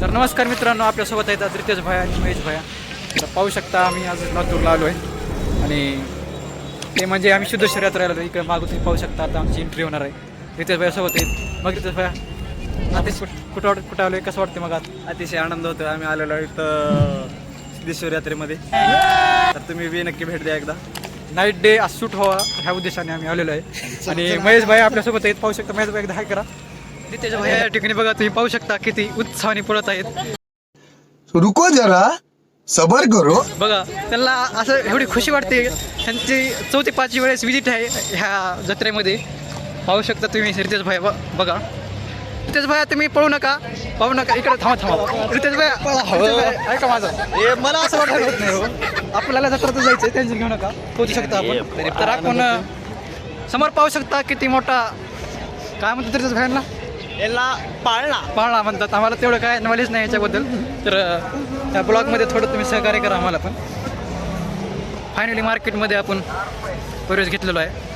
तर नमस्कार मित्रांनो आपल्यासोबत आहेत आज रितेश भाया आणि महेश भाया. तर पाहू शकता आम्ही आज लातूरला आलो आहे आणि ते म्हणजे आम्ही शुद्धेश्वर यात्रेला आलो इकडे मागून तुम्ही पाहू शकता आता आमची एंट्री होणार आहे. रितेश भायासोबत आहेत. मग रितेश भाया आता कुठं कुठं वाट- कुठं आलो आहे कसं वाटते मग आता अतिशय आनंद होतो आम्ही आलेलो आहे इथं सिद्धेश्वर यात्रेमध्ये. तर तुम्ही बी नक्की भेट द्या एकदा. नाईट डे आज शूट व्हावा ह्या उद्देशाने आम्ही आलेलो आहे. आणि महेश भाई आपल्यासोबत आहेत. पाहू शकता महेश भाई एकदा हाय करा. रितेश भाई या ठिकाणी बघा तुम्ही पाहू शकता किती उत्साहाने पळत आहेत. रुको जरा सबर करो. बघा त्यांना असं एवढी खुशी वाटते. त्यांची चौथी पाचवी वेळेस विजिट आहे ह्या जत्रेमध्ये. पाहू शकता तुम्ही रितेश भाई बघा. रितेश भाई तुम्ही पळू नका पाहू नका इकडे थांबा थांबा. रितेश भाई ऐका माझं. हे मला असं वाटत होत नाही हो. आपल्याला जत्रात जायचं टेन्शन घेऊ नका. पोहोचू शकता आपण. तर आपण समोर पाहू शकता किती मोठा काय म्हणतात रितेश भाईंना? याला पाळणा. पाळणा म्हणतात. आम्हाला तेवढं काय नॉलेज नाही याच्याबद्दल. तर त्या ब्लॉगमध्ये थोडं तुम्ही सहकार्य करा आम्हाला पण. फायनली मार्केटमध्ये आपण प्रवेश घेतलेलो आहे.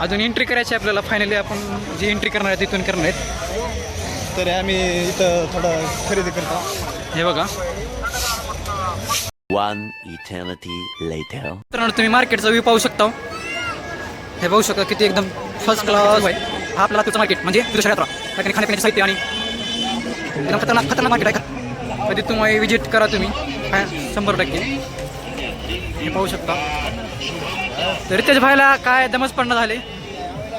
अजून एंट्री करायची आहे आपल्याला. फायनली आपण जी एंट्री करणार आहे तिथून करणार आहेत. तर आम्ही इथं थोडं खरेदी करतो. हे बघा. Eternity later. मित्रांनो तुम्ही मार्केटचा व्ह्यू पाहू शकता. हे पाहू शकता किती एकदम फर्स्ट क्लास आहे हा आपला लातूरचं मार्केट म्हणजे दुसऱ्या यात्रा त्या ठिकाणी खाण्यापिण्याचे साहित्य आणि एकदम खतरनाक खतरनाक मार्केट आहे का? कधी तुम्ही विजिट करा तुम्ही. काय शंभर टक्के. हे पाहू शकता. तर रितेश भाईला काय दमच पडणं झाले.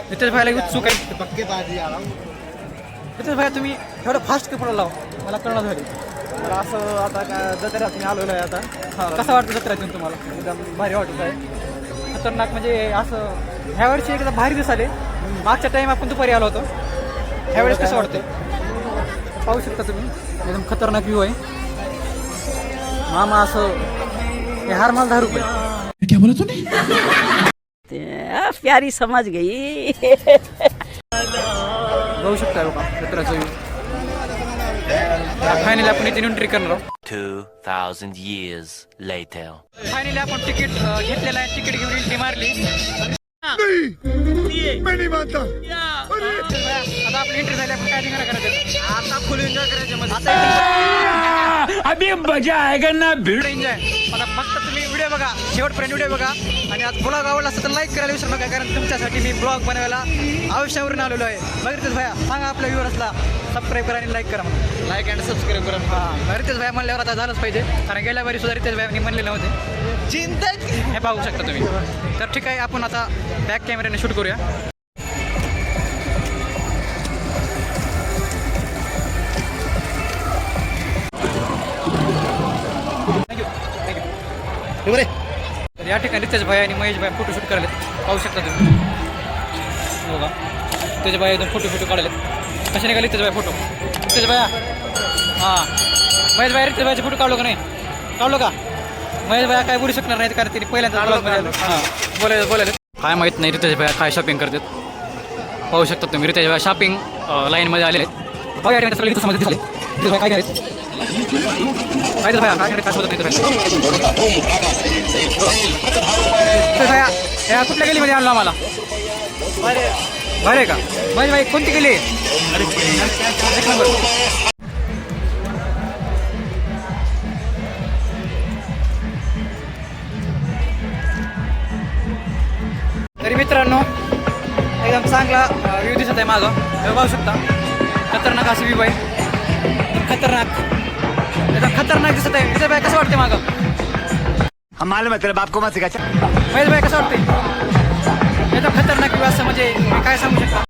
रितेश भाईला उत्सुक आहे. पक्के रितेश भाई तुम्ही एवढं फास्ट का पडला मला कळणं झाले. तर असं आता काय जत्रेत मी आलेलो आहे आता. कसं वाटतं जत्रेतून तुम्हाला? एकदम भारी वाटत आहे. खतरनाक म्हणजे असं ह्या वर्षी एकदम भारी दिवस आले. मागच्या टाइम आपण दुपारी आलो होतो. ह्यावेळेस कसं वाटतंय? पाहू शकता तुम्ही. एकदम खतरनाक व्ह्यू आहे. मामा असं हार मला दहा रुपये. प्यारी समझ गई. बघू शकता जत्राचं व्ह्यू फायनली आपण इथे एंट्री करणार आहोत. Two thousand years later. Finally आपण तिकीट घेतलेलं आहे. तिकीट घेऊन एंट्री मारली. आता आपली एंट्री झाली. आपण काय ठिकाणा करायचं? आता फुल एन्जॉय करायचे अभी मजा आएगा ना. भिड. एन्जॉय आता फक्त तुम्ही व्हिडिओ बघा. शेवटपर्यंत व्हिडिओ बघा. आणि आज ब्लॉग आवडला असेल तर लाईक करायला विसरू नका कारण तुमच्यासाठी मी ब्लॉग बनवायला आयुष्यावरून आलेलो आहे. बघितच भाया? सांगा आपल्या व्ह्युअर्सला सबस्क्राईब करा आणि लाईक करा लाईक अँड सबस्क्राईब करा. हां रितेश भाई म्हणल्यावर आता झालंच पाहिजे. कारण गेल्या वेळी सुद्धा रितेश भाई म्हणले नव्हते चिंतक हे पाहू शकता तुम्ही. तर ठीक आहे आपण आता बॅक कॅमेऱ्याने शूट करूया. थँक्यू तर या ठिकाणी रितेश भाई आणि महेश भाई फोटो शूट करायला पाहू शकता तुम्ही. बघा. रितेश भाई एकदम फोटो फोटो काढले कसे निघाले रितेश भाई फोटो रितेश भाया हां. महेश भाई रितेश भाईचे फोटो काढलो का नाही? काढलो का? महेश भाई काय बोलू शकणार नाहीत कारण तिने पहिल्यांदा हां. बोलायला बोलायला काय माहीत नाही रितेश भाई काय शॉपिंग करतात. पाहू शकता तुम्ही रितेश भाई शॉपिंग लाईनमध्ये आलेले आहेत. पाहू या ठिकाणी सगळे समजत दिसले. काय घ्यायचे काय रितेश भाई काय काय शोधत रितेश भाई रितेश भाई या कुठल्या बरे का महेश भाई कोणती गली एक नंबर तरी मित्रांनो एकदम चांगला व्ह्यू दिसत आहे माझा पाहू शकता. खतरनाक अशी व्ह्यू आहे. खतरनाक। एकदम खतरनाक दिसत आहे. विजय भाई कसं वाटते मागं? हम मालूम है तेरे बाप को मत सिखा महेश भाई कसं वाटते एकदम खतरनाक व्ह्यू असं म्हणजे मी काय सांगू शकता?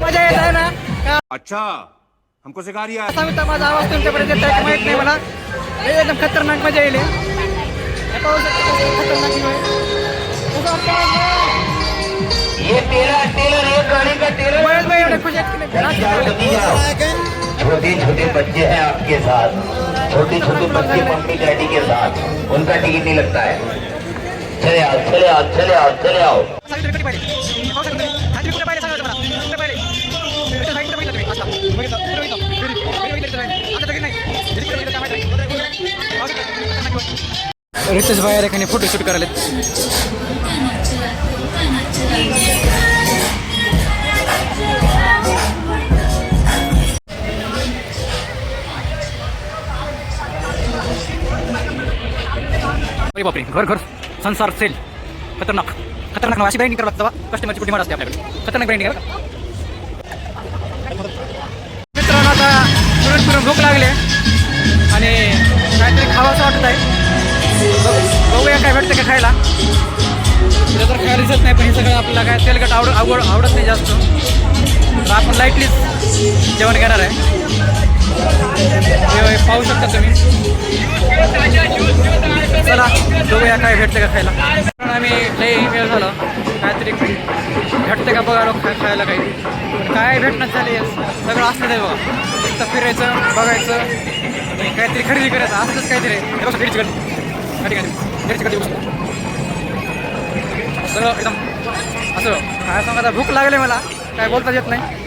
मजा येत आहे ना? का अच्छा. हमको सिखा रिया असा मित्र माझा आवाज़ तुमच्यापर्यंत येत आहे माहित नाही मला हे एकदम खतरनाक मज़ा येईल हे? छोटे छोटे बच्चे हैं आपके साथ। छोटे छोटे बच्चे मम्मी डैडी के साथ। उनका टिकट नहीं लगता है। चले आओ चले आओ चले आओ चले आओ। रितेश भाई या फोटोशूट करायला अरे बापरे घर घर संसार सेल खतरनाक खतरनाक नाव. अशी ब्रँडिंग करावं लागतं कस्टमरची कुठे माड असते आपल्याकडे. खतरनाक ब्रँडिंग मित्रांनो आता पुरण फिरून भूक लागली आहे. आणि काहीतरी खावासं वाटत आहे बघूया काय भेटतं का खायला. तुला तर खायला दिसत नाही पण हे सगळं आपल्याला काय तेलकट आवड आवड आवडत नाही जास्त. तर आपण लाईटलीच जेवण घेणार आहे. पाहू शकता तुम्ही. चला बघूया काय भेटतं का खायला. कारण आम्ही लई वेळ झालं. काहीतरी भेटतं का बघा लोक खायला काही. काय भेटणं झाले सगळं असलं ते बघा. फक्त फिरायचं बघायचं आणि काहीतरी खरेदी करायचं असलंच काहीतरी हे ठिकाणी एकदम असं काय सांगा आता भूक लागले मला काय बोलता येत नाही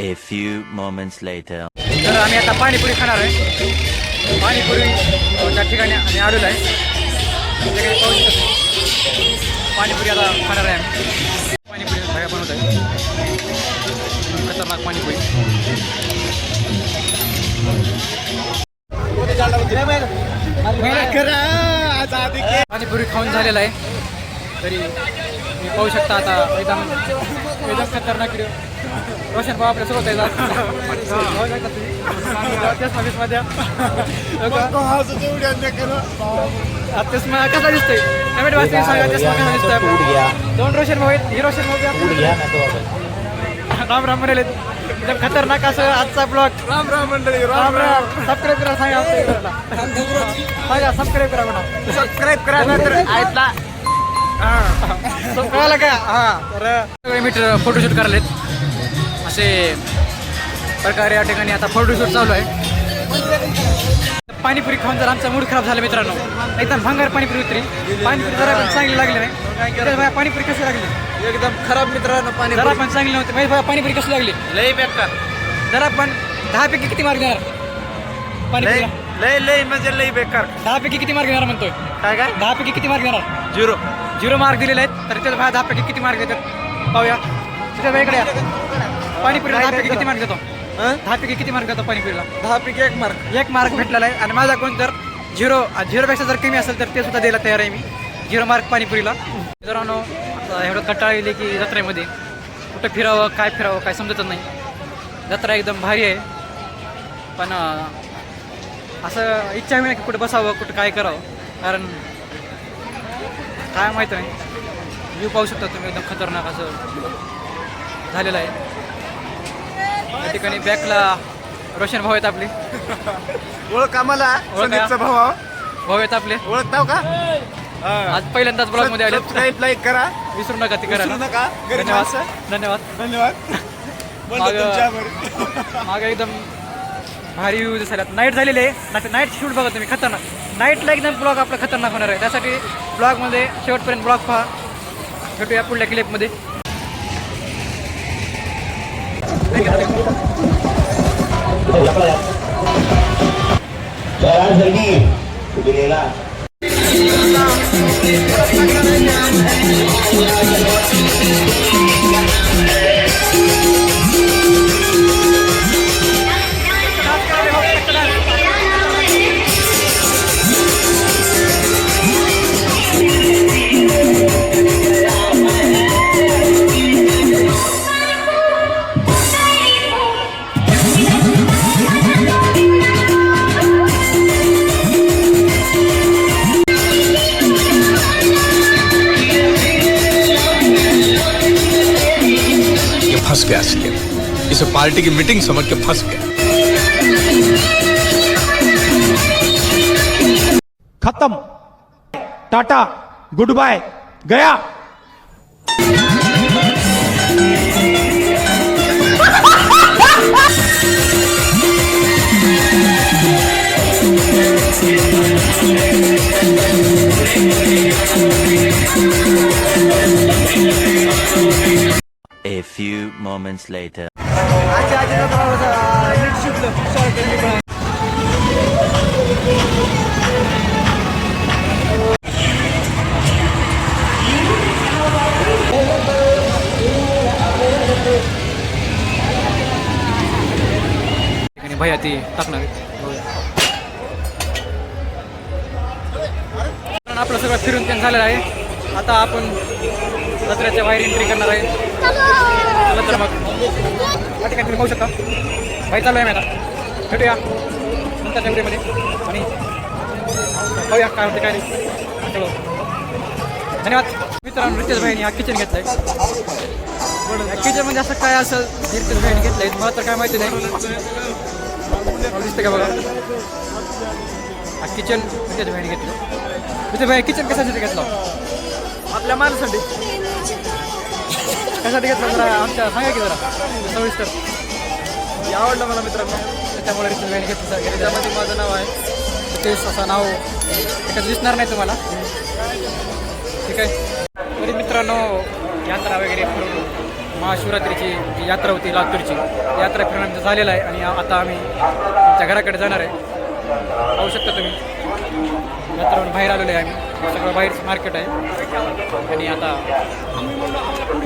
A few moments later. तर आम्ही आता पाणीपुरी खाणार आहे पाणीपुरी त्या ठिकाणी आम्ही आलेलो आहे पाणीपुरी आता खाणार आहे पाणीपुरी खाऊन झालेलं आहे तरी मी पाहू शकता आता एकदम एकदम खतरनाक रोशन भाऊ आपल्यासोबत. चष्मा कसा दिसतोय कमेंट वाचते सांगा चष्मा कसा दिसतोय दोन रोशन भाऊ आहेत ही रोशन भाऊ. राम राम म्हणाले एकदम खतरनाक असं आजचा ब्लॉग राम राम मंडळी राम राम सबस्क्राईब करा सांगा आमच्या. सांगा सबस्क्राईब करा म्हणा. सबस्क्राईब करा. नंतर ऐकला. कळालं का? हा. तर मीटर फोटोशूट करायलेत. असे प्रकारे या ठिकाणी आता फोटोशूट चालू आहे. पाणीपुरी खाऊन जर आमचा मूड खराब झाला मित्रांनो एकदम भंगार पाणीपुरी उतरी पाणीपुरी जरा पण चांगली लागली नाही. पाणीपुरी कशी लागली? एकदम खराब मित्रांनो पाणी जरा पण चांगली नव्हती. माहिती बाया पाणीपुरी कशी लागली? लय बेकार. जरा पण दहा पैकी किती मार्क देणार? लय पाणीपुरीला लय लय म्हणजे लय बेकार. दहा पैकी किती मार्क देणार म्हणतोय? काय काय? दहा पैकी किती मार्क देणार? झिरो. झिरो मार्क दिलेले आहेत. तर त्याच्या बाहेर दहा पैकी किती मार्क देतात? पाहूया. तिथे वेगळे या. पाणीपुरीला दहा पैकी किती मार्क देतो? दहा पैकी किती मार्क देतो पाणीपुरीला दहा पैकी एक मार्क एक मार्क भेटलेला आहे. आणि माझा कोण तर झिरो झिरोपेक्षा जर कमी असेल तर ते सुद्धा द्यायला तयार आहे मी. झिरो मार्क पाणीपुरीला मित्रांनो आता एवढं कंटाळा येईल की जत्रेमध्ये कुठं फिरावं काय फिरावं काय समजतच नाही. जत्रा एकदम भारी आहे. पण अं, असं इच्छा आहे की कुठं बसावं कुठं काय करावं. कारण काय माहीत नाही व्ह्यू पाहू शकता तुम्ही एकदम खतरनाक असं झालेलं आहे. या ठिकाणी बॅकला रोशन भाऊ आहेत आपले. ओळख आम्हाला ओळख संदीपचा? भाऊ भाऊ आहेत आपले. ओळखताव का? आज पहिल्यांदाच ब्लॉगमध्ये आले. सबस्क्राईब लाईक करा. विसरू नका ती विसरू करायला. नका. गरीब धन्यवाद. माणसं. धन्यवाद. धन्यवाद. बोलतो मागं- तुमच्या आभारी. मागे एकदम भारी व्ह्यू दिसायला. नाईट झालेली आहे. नाईट शूट बघा तुम्ही खतरनाक. नाईटला एकदम ब्लॉग आपला खतरनाक होणार आहे. त्यासाठी ब्लॉगमध्ये शेवटपर्यंत ब्लॉग पहा. भेटूया पुढल्या क्लिपमध्ये सरांसाठी दिलेला ये इसे पार्टी की मीटिंग समझ के फंस गया खत्म। टाटा गुड बाय गया। A moments later. भैया ती टाकणार आपलं सगळं फिरून त्यांना झालेलं आहे. आता आपण दसऱ्याच्या बाहेर एंट्री करणार आहे. चला तर मग या ठिकाणी तुम्ही पाहू शकता. बाई चालू आहे मी आता भेटूया नंतरच्या व्हिडिओमध्ये. आणि पाहूया काय होते काय नाही. चलो. धन्यवाद. मित्रांनो रितेश भाईने हा किचन घेतलाय. आहे किचन म्हणजे असं काय असं रितेश भाईने घेतलंय मला तर काय माहिती नाही. दिसतं का बघा? हा किचन रितेश भाईने घेतलं रितेश भाई किचन कशासाठी घेतलं? आपल्या माणसाठी कशासाठी घेतलं जरा आमच्या सांगा की जरा. सविस्तर. हे आवडलं मला मित्रांनो. त्याच्यामुळे भाईने घेतलं घेतलं त्यामध्ये माझं नाव आहे. रितेश असं नाव एखादं दिसणार नाही तुम्हाला. ठीक आहे? तरी मित्रांनो यात्रा वगैरे फिरून महाशिवरात्रीची जी यात्रा होती लातूरची ती यात्रा फिरून आमचं झालेलं आहे आणि आता आम्ही आमच्या घराकडे जाणार आहे. पाहू शकता तुम्ही. यात्रावरून बाहेर आलेलो आहे आम्ही. सगळं बाहेरचं मार्केट आहे. आणि आता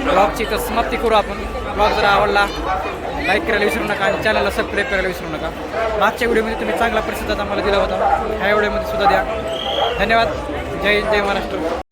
ब्लॉगची तर समाप्ती करू आपण. ब्लॉग जर आवडला लाईक करायला विसरू नका आणि चॅनलला सबस्क्राईब करायला विसरू नका. मागच्या व्हिडिओमध्ये तुम्ही चांगला प्रतिसाद आम्हाला दिला होता. ह्या व्हिडिओमध्ये सुद्धा द्या. धन्यवाद. जय हिंद जय महाराष्ट्र.